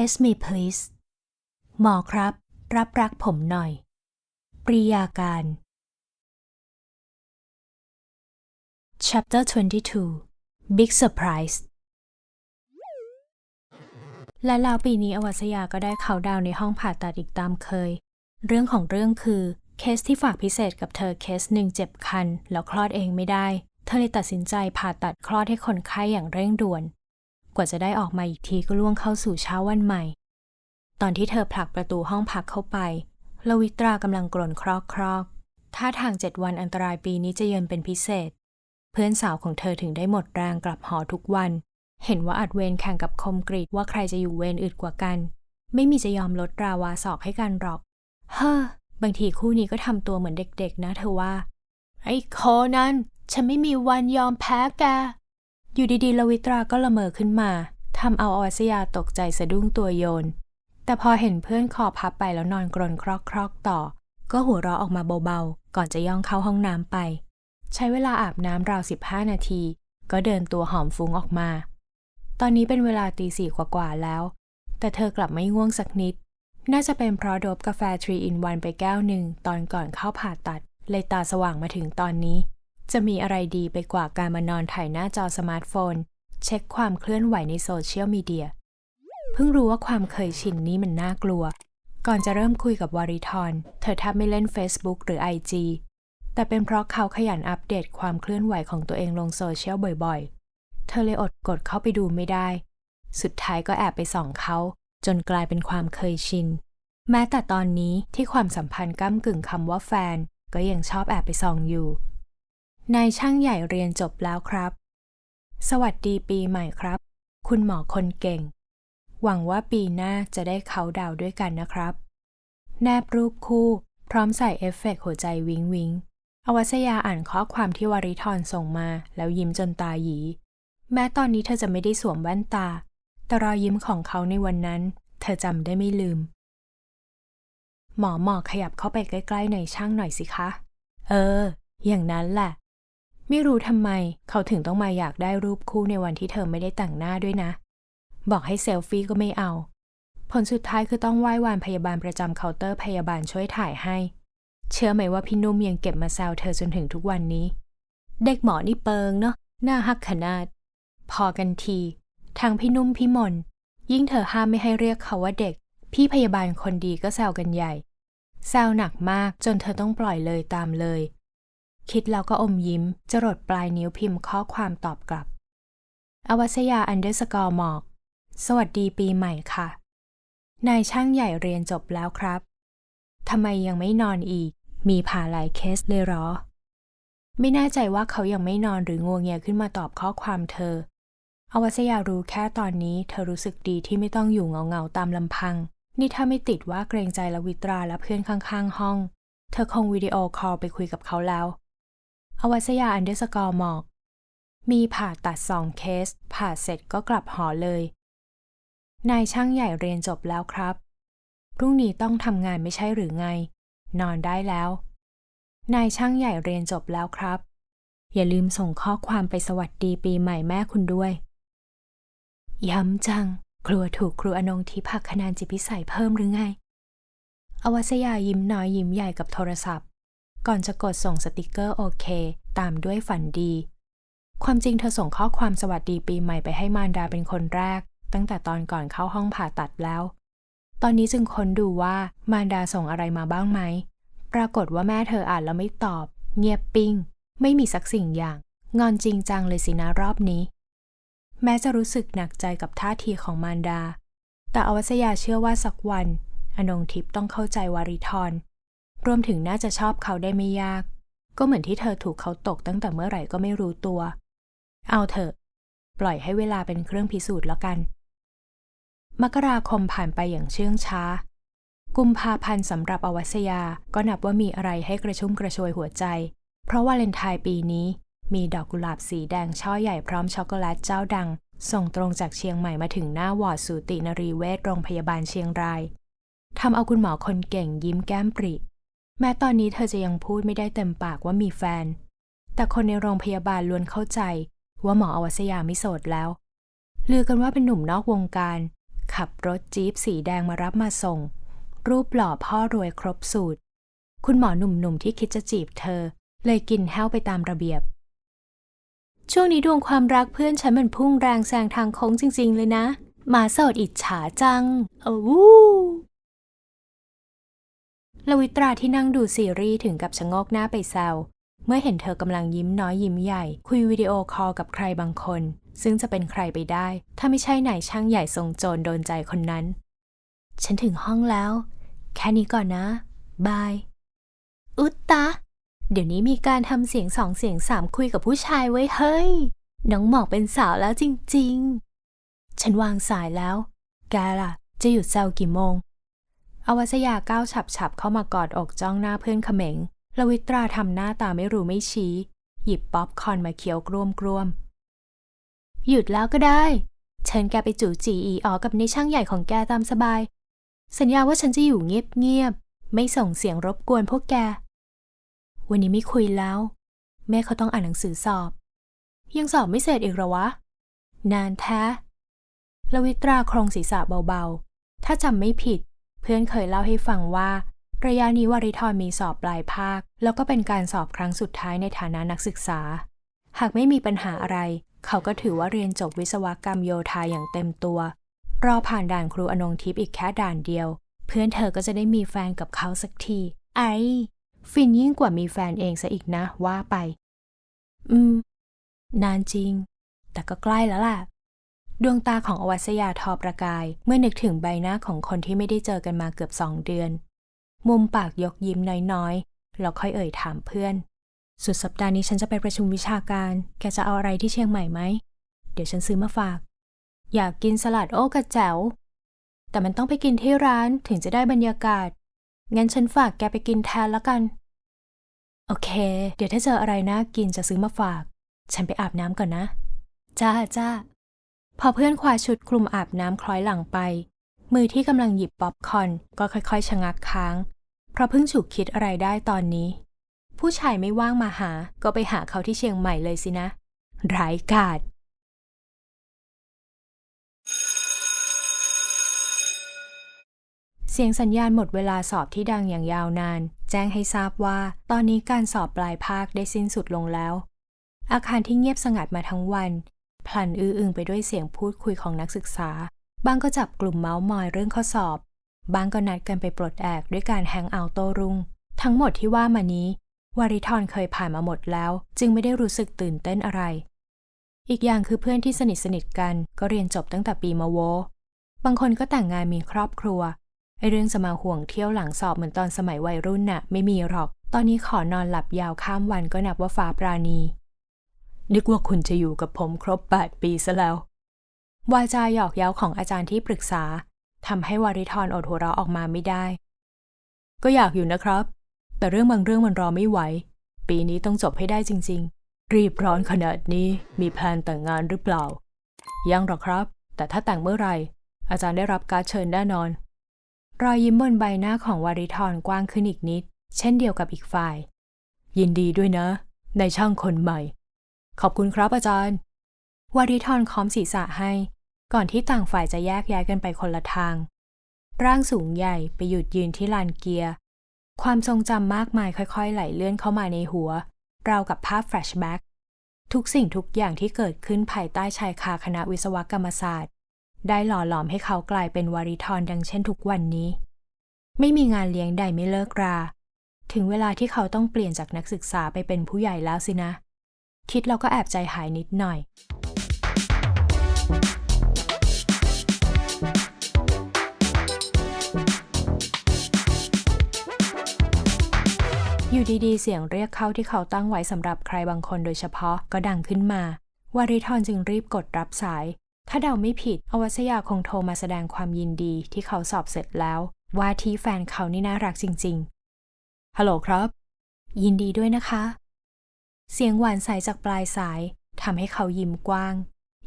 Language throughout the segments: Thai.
Test me please หมอครับ รับรักผมหน่อย ปริยาการ Chapter 22 Big Surprise และแล้วปีนี้อวัสยาก็ได้เขาดาวในห้องผ่าตัดอีกตามเคย เรื่องของเรื่องคือ เคสที่ฝากพิเศษกับเธอเคสหนึ่งเจ็บคัน แล้วคลอดเองไม่ได้ เธอเลยตัดสินใจผ่าตัดคลอดให้คนไข้อย่างเร่งด่วน กว่าจะได้ออกมาอีกทีก็ล่วงเข้าสู่เช้าวันใหม่ ตอนที่เธอผลักประตูห้องพักเข้าไปลวิตรากำลังกรนครอกครอกท่าทางเจ็ดวันอันตรายปีนี้จะเยือนเป็นพิเศษ เพื่อนสาวของเธอถึงได้หมดแรงกลับหอทุกวัน เห็นว่าอัดเวรแข่งกับคมกรีดว่าใครจะอยู่เวรอึดกว่ากัน ไม่มีจะยอมลดราวาสอกให้กันหรอก เฮ้อบางทีคู่นี้ก็ทำตัวเหมือนเด็กๆ นะเธอว่า ไอ้โคนั้น ฉันไม่มีวันยอมแพ้แก อยู่ดีๆลวิตราก็ละเมอขึ้นมาทำเอาอวัสยาตกใจสะดุ้งตัวโยน แต่พอเห็นเพื่อนคอพับไปแล้วนอนกรนครอกๆต่อ ก็หัวเราะออกมาเบาๆ ก่อนจะย่องเข้าห้องน้ำไป ใช้เวลาอาบน้ำราว 15 นาที ก็เดินตัวหอมฟุ้งออกมา ตอนนี้เป็นเวลาตีสี่กว่าๆแล้ว แต่เธอกลับไม่ง่วงสักนิด น่าจะเป็นเพราะดบกาแฟ3 in 1ไปแก้วหนึ่งตอนก่อนเข้าผ่าตัด เลยตาสว่างมาถึงตอนนี้ จะมีอะไรดีไปกว่าการมานอนถ่ายหน้าจอสมาร์ทโฟน เช็คความเคลื่อนไหวในโซเชียลมีเดีย เพิ่งรู้ว่าความเคยชินนี้มันน่ากลัว ก่อนจะเริ่มคุยกับวาริทอนเธอแทบไม่เล่น Facebook หรือ IG แต่เป็นเพราะเขาขยันอัปเดตความเคลื่อนไหวของตัวเองลงโซเชียลบ่อยๆ เธอเลยอดกดเข้าไปดูไม่ได้ สุดท้ายก็แอบไปส่องเขา จนกลายเป็นความเคยชิน แม้แต่ตอนนี้ที่ความสัมพันธ์ก้ากึ่งคำว่าแฟน ก็ยังชอบแอบไปส่องอยู่ นายช่างใหญ่เรียนจบแล้วครับ สวัสดีปีใหม่ครับ คุณหมอคนเก่ง หวังว่าปีหน้าจะได้เขาดาวด้วยกันนะครับ แนบรูปคู่ พร้อมใส่เอฟเฟกต์หัวใจวิงวิงอวัสยาอ่านข้อความที่วริทอนส่งมา แล้วยิ้มจนตาหยี แม้ตอนนี้เธอจะไม่ได้สวมแว่นตา แต่รอยยิ้มของเขาในวันนั้น เธอจำได้ไม่ลืม หมอหมอขยับเข้าไปใกล้ๆในช่างหน่อยสิคะ เออ อย่างนั้นแหละ ไม่รู้ทำไมเขาถึงต้องมาอยากได้รูปคู่ในวันที่เธอไม่ได้แต่งหน้าด้วยนะ บอกให้เซลฟี่ก็ไม่เอา ผลสุดท้ายคือต้องไหว้วานพยาบาลประจำเคาน์เตอร์พยาบาลช่วยถ่ายให้ เชื่อไหมว่าพี่นุ่มยังเก็บมาแซวเธอจนถึงทุกวันนี้ เด็กหมอนี่เปิงเนาะหน้าฮักขนาด พอกันทีทั้งพี่นุ่มพี่มน ยิ่งเธอห้ามไม่ให้เรียกเขาว่าเด็ก พี่พยาบาลคนดีก็แซวกันใหญ่แซวหนักมากจนเธอต้องปล่อยเลยตามเลย คิดแล้วก็อมยิ้ม จรดปลายนิ้วพิมพ์ข้อความตอบกลับ อวัสยาอันเดอร์สกอร์หมอก สวัสดีปีใหม่ค่ะ นายช่างใหญ่เรียนจบแล้วครับ ทำไมยังไม่นอนอีก มีผ่าหลายเคสเลยหรอ ไม่แน่ใจว่าเขายังไม่นอนหรืองัวเงียขึ้นมาตอบข้อความเธอ อวัสยารู้แค่ตอนนี้เธอรู้สึกดีที่ไม่ต้องอยู่เงาๆตามลำพัง นี่ถ้าไม่ติดว่าเกรงใจละวิตราและเพื่อนข้างๆ ห้อง เธอคงวิดีโอคอลไปคุยกับเขาแล้ว อวัสยาอันเดอร์สกอร์หมอก มีผ่าตัดสองเคส ผ่าเสร็จก็กลับหอเลย นายช่างใหญ่เรียนจบแล้วครับ พรุ่งนี้ต้องทำงานไม่ใช่หรือไง นอนได้แล้ว นายช่างใหญ่เรียนจบแล้วครับ อย่าลืมส่งข้อความไปสวัสดีปีใหม่แม่คุณด้วย ย้ำจังครัวถูกครูอนงทิพักคะแนนจิตพิสัยเพิ่มหรือไง อวัสยายิ้มน้อยยิ้มใหญ่กับโทรศัพท์ ก่อนจะกดส่งสติกเกอร์โอเค ตามด้วยฝันดี ความจริงเธอส่งข้อความสวัสดีปีใหม่ไปให้มารดาเป็นคนแรก ตั้งแต่ตอนก่อนเข้าห้องผ่าตัดแล้ว ตอนนี้จึงค้นดูว่ามารดาส่งอะไรมาบ้างไหม ปรากฏว่าแม่เธออ่านแล้วไม่ตอบ เงียบปิ้ง ไม่มีสักสิ่งอย่าง งอนจริงจังเลยสินะรอบนี้ แม้จะรู้สึกหนักใจกับท่าทีของมารดา แต่อวัสยาเชื่อว่าสักวัน อนงทิพย์ต้องเข้าใจวาริทร รวมถึงน่าจะชอบเขาได้ไม่ยาก ก็เหมือนที่เธอถูกเขาตกตั้งแต่เมื่อไหร่ก็ไม่รู้ตัว เอาเถอะ ปล่อยให้เวลาเป็นเครื่องพิสูจน์แล้วกัน มกราคมผ่านไปอย่างเชื่องช้า กุมภาพันธ์สำหรับอวัสยาก็นับว่ามีอะไรให้กระชุ่มกระชวยหัวใจ เพราะวาเลนไทน์ปีนี้ มีดอกกุหลาบสีแดงช่อใหญ่พร้อมช็อกโกแลตเจ้าดัง ส่งตรงจากเชียงใหม่มาถึงหน้าวอร์ดสูตินรีเวชโรงพยาบาลเชียงรายทำเอาคุณหมอคนเก่งยิ้มแก้มปริ แม้ตอนนี้เธอจะยังพูดไม่ได้เต็มปากว่ามีแฟน แต่คนในโรงพยาบาลล้วนเข้าใจว่าหมออวัสยาไม่โสดแล้ว ลือกันว่าเป็นหนุ่มนอกวงการ ขับรถจี๊ปสีแดงมารับมาส่ง รูปหล่อพ่อรวยครบสูตร คุณหมอหนุ่มๆที่คิดจะจีบเธอ เลยกินแห้วไปตามระเบียบ ช่วงนี้ดวงความรักเพื่อนฉันมันพุ่งแรงแซงทางโค้งจริง ๆ เลยนะ หมาโสดอิจฉาจัง อู้ ลวิตราที่นั่งดูซีรีส์ถึงกับชะโงกหน้าไปแซวเมื่อเห็นเธอกำลังยิ้มน้อยยิ้มใหญ่ คุยวิดีโอคอลกับใครบางคน ซึ่งจะเป็นใครไปได้ ถ้าไม่ใช่นายช่างใหญ่ทรงโจรโดนใจคนนั้น ฉันถึงห้องแล้ว แค่นี้ก่อนนะ บาย อุตตะ เดี๋ยวนี้มีการทำเสียงสองเสียงสามคุยกับผู้ชายไว้เฮ้ย น้องหมอกเป็นสาวแล้วจริง ๆ ฉันวางสายแล้ว แกล่ะ จะหยุดแซวกี่โมง อวัสยาก้าวฉับๆเข้ามากอดอกจ้องหน้าเพื่อนเขมงลวิตราทำหน้าตาไม่รู้ไม่ชี้ หยิบป๊อปคอนมาเคี้ยวกรวมกรวมๆหยุดแล้วก็ได้ เชิญแกไปจู่จีอีออกับในช่างใหญ่ของแกตามสบาย สัญญาว่าฉันจะอยู่เงียบๆ ไม่ส่งเสียงรบกวนพวกแก วันนี้ไม่คุยแล้ว แม่เขาต้องอ่านหนังสือสอบ ยังสอบไม่เสร็จอีกหรอวะ นานแท้ลวิตราโครงศีรษะเบาๆ ถ้าจำไม่ผิด พื่อนเคยเล่าให้ฟังว่า ระยะนี้วริทรมีสอบปลายภาค แล้วก็เป็นการสอบครั้งสุดท้ายในฐานะนักศึกษา หากไม่มีปัญหาอะไร เขาก็ถือว่าเรียนจบวิศวกรรมโยธาอย่างเต็มตัว รอผ่านด่านครูอนงทิพย์อีกแค่ด่านเดียว เพื่อนเธอก็จะได้มีแฟนกับเขาสักที ไอฟินยิ่งกว่ามีแฟนเองซะอีกนะว่าไป อืม นานจริง แต่ก็ใกล้แล้วล่ะ ดวงตาของอวัสยาทอประกาย เมื่อนึกถึงใบหน้าของคนที่ไม่ได้เจอกันมาเกือบสองเดือน มุมปากยกยิ้มน้อยๆ แล้วค่อยเอ่ยถามเพื่อน สุดสัปดาห์นี้ฉันจะไปประชุมวิชาการ แกจะเอาอะไรที่เชียงใหม่ไหม เดี๋ยวฉันซื้อมาฝาก อยากกินสลัดโอ้กระแจ๋ว แต่มันต้องไปกินที่ร้านถึงจะได้บรรยากาศ งั้นฉันฝากแกไปกินแทนล้วกัน โอเค เดี๋ยวถ้าเจออะไรน่ากินจะซื้อมาฝาก ฉันไปอาบน้ำก่อนนะ จ้าจ้า พอเพื่อนคว้าชุดคลุมอาบน้ำคล้อยหลังไป มือที่กำลังหยิบป๊อปคอนก็ค่อยๆ ชะงักค้าง เพราะเพิ่งฉุกคิดอะไรได้ตอนนี้ ผู้ชายไม่ว่างมาหาก็ไปหาเขาที่เชียงใหม่เลยสินะร้ายกาจเสียงสัญญาณหมดเวลาสอบที่ดังอย่างยาวนาน แจ้งให้ทราบว่า ตอนนี้การสอบปลายภาคได้สิ้นสุดลงแล้ว อาคารที่เงียบสงัดมาทั้งวัน พลันอื้ออึงไปด้วยเสียงพูดคุยของนักศึกษา บางก็จับกลุ่มเมาส์มอยเรื่องข้อสอบ บางก็นัดกันไปปลดแอกด้วยการแฮงเอาท์โต้รุ่ง ทั้งหมดที่ว่ามานี้ วาริทรเคยผ่านมาหมดแล้ว จึงไม่ได้รู้สึกตื่นเต้นอะไร อีกอย่างคือเพื่อนที่สนิทสนิทกันก็เรียนจบตั้งแต่ปีมาโว บางคนก็แต่งงานมีครอบครัวไอเรื่องจะมาห่วงเที่ยวหลังสอบเหมือนตอนสมัยวัยรุ่นน่ะ ไม่มีหรอก ตอนนี้ขอนอนหลับยาวข้ามวันก็นับว่าฟ้าปราณี นึกว่าคุณจะอยู่กับผมครบ 8 ปีซะแล้ว วาจาหยอกเย้าของอาจารย์ที่ปรึกษาทำให้วาริทรอดหัวเราะออกมาไม่ได้ ก็อยากอยู่นะครับ แต่เรื่องบางเรื่องมันรอไม่ไหว ปีนี้ต้องจบให้ได้จริง ๆ รีบร้อนขนาดนี้มีแพลนแต่งงานหรือเปล่า ยังหรอกครับ แต่ถ้าแต่งเมื่อไหร่ อาจารย์ได้รับการเชิญแน่นอน รอยยิ้มบนใบหน้าของวาริทรกว้างขึ้นอีกนิด เช่นเดียวกับอีกฝ่าย ยินดีด้วยนะ ในช่างคนใหม่ ขอบคุณครับอาจารย์วาริทรค้อมศีรษะให้ ก่อนที่ต่างฝ่ายจะแยกย้ายกันไปคนละทาง ร่างสูงใหญ่ไปหยุดยืนที่ลานเกียร์ ความทรงจำมากมายค่อยๆ ไหลเลื่อนเข้ามาในหัว ราวกับภาพแฟลชแบ็กทุกสิ่งทุกอย่างที่เกิดขึ้นภายใต้ชายคาคณะวิศวกรรมศาสตร์ ได้หล่อหลอมให้เขากลายเป็นวาริทรดังเช่นทุกวันนี้ ไม่มีงานเลี้ยงใดไม่เลิกรา ถึงเวลาที่เขาต้องเปลี่ยนจากนักศึกษาไปเป็นผู้ใหญ่แล้วสินะ คิดแล้วก็แอบใจหายนิดหน่อย อยู่ดีๆ เสียงเรียกเข้าที่เขาตั้งไว้สำหรับใครบางคนโดยเฉพาะก็ดังขึ้นมาวาริทรจึงรีบกดรับสาย ถ้าเดาไม่ผิด อวัสยาคงโทรมาแสดงความยินดีที่เขาสอบเสร็จแล้ว ว่าที่แฟนเขานี่น่ารักจริง ๆ ฮัลโหลครับ ยินดีด้วยนะคะ เสียงหวานใสจากปลายสายทำให้เขายิ้มกว้าง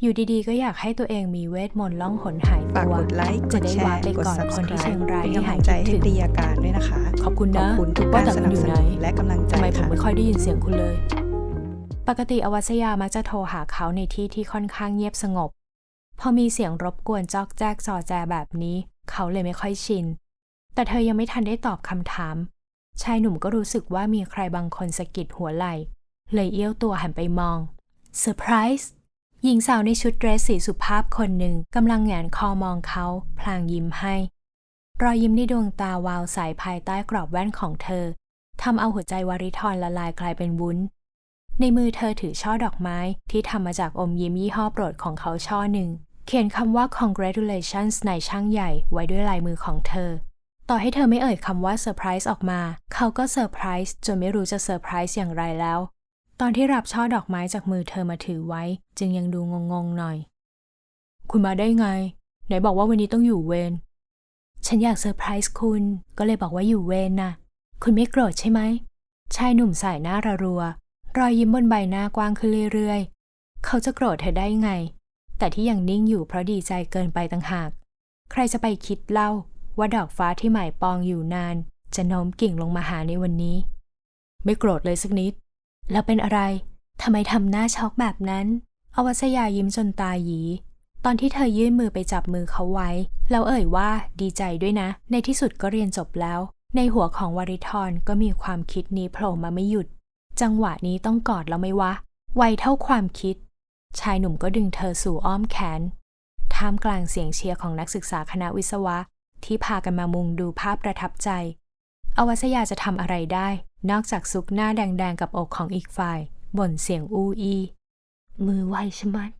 อยู่ดีๆ ก็อยากให้ตัวเองมีเวทมนต์ล่องหนหายฝากตัวกดไลค์กจะดได้แชว้าร์ไปกดก่อนคนที่ subscribe เชียงรายเป็นที่กำหาลัยงใจคิดให้ถึงตีอาการด้วยนะคะ ขอบคุณขอนะบคุณทุกว่าการแต่สคุนัณบอยู่สไหนนุนและกำลังใจทำไมผมค่ะไม่ค่อยได้ยินเสียงคุณเลย ปกติอวัสยามักจะโทรหาเขาในที่ที่ค่อนข้างเงียบสงบ พอมีเสียงรบกวนจอกแจ๊กจอแจแบบนี้ เขาเลยไม่ค่อยชิน แต่เธอยังไม่ทันได้ตอบคำถาม ชายหนุ่มก็รู้สึกว่ามีใครบางคนสะกิดหัวไหล่ เลยเอี้ยวตัวหันไปมองเซอร์ไพรส์หญิงสาวในชุดเดรสสีสุภาพคนหนึ่งกำลังแหงนคอมองเขาพลางยิ้มให้ รอยยิ้มในดวงตาวาวใสภายใต้กรอบแว่นของเธอทำเอาหัวใจวาริทรละลายกลายเป็นวุ้น ในมือเธอถือช่อดอกไม้ที่ทำมาจากอมยิ้มยี่ห้อโปรดของเขาช่อหนึ่ง เขียนคำว่า congratulations ในช่างใหญ่ไว้ด้วยลายมือของเธอ ต่อให้เธอไม่เอ่ยคำว่าเซอร์ไพรส์ออกมา เขาก็เซอร์ไพรส์จนไม่รู้จะเซอร์ไพรส์อย่างไรแล้ว ตอนที่รับช่อดอกไม้จากมือเธอมาถือไว้ จึงยังดูงงๆหน่อย คุณมาได้ไง ไหนบอกว่าวันนี้ต้องอยู่เวร ฉันอยากเซอร์ไพรส์คุณ ก็เลยบอกว่าอยู่เวรน่ะ คุณไม่โกรธใช่ไหม ชายหนุ่มสายหน้าระรัว รอยยิ้มบนใบหน้ากว้างขึ้นเรื่อยๆ เขาจะโกรธเธอได้ไง แต่ที่ยังนิ่งอยู่เพราะดีใจเกินไปต่างหาก ใครจะไปคิดเล่าว่าดอกฟ้าที่หมายปองอยู่นาน จะโน้มกิ่งลงมาหาในวันนี้ ไม่โกรธเลยสักนิด แล้วเป็นอะไร ทำไมทำหน้าช็อกแบบนั้น อวัสยายิ้มจนตาหยี ตอนที่เธอยื่นมือไปจับมือเขาไว้ แล้วเอ่ยว่าดีใจด้วยนะ ในที่สุดก็เรียนจบแล้ว ในหัวของวริทรก็มีความคิดนี้โผล่มาไม่หยุด จังหวะนี้ต้องกอดแล้วไหมวะ ไวเท่าความคิด ชายหนุ่มก็ดึงเธอสู่อ้อมแขน ท่ามกลางเสียงเชียร์ของนักศึกษาคณะวิศวะ ที่พากันมามุงดูภาพประทับใจ อวัสยาจะทำอะไรได้ นอกจากซุกหน้าแดงๆกับอกของอีกฝ่ายบ่นเสียงอู้อี มือไวชะมัด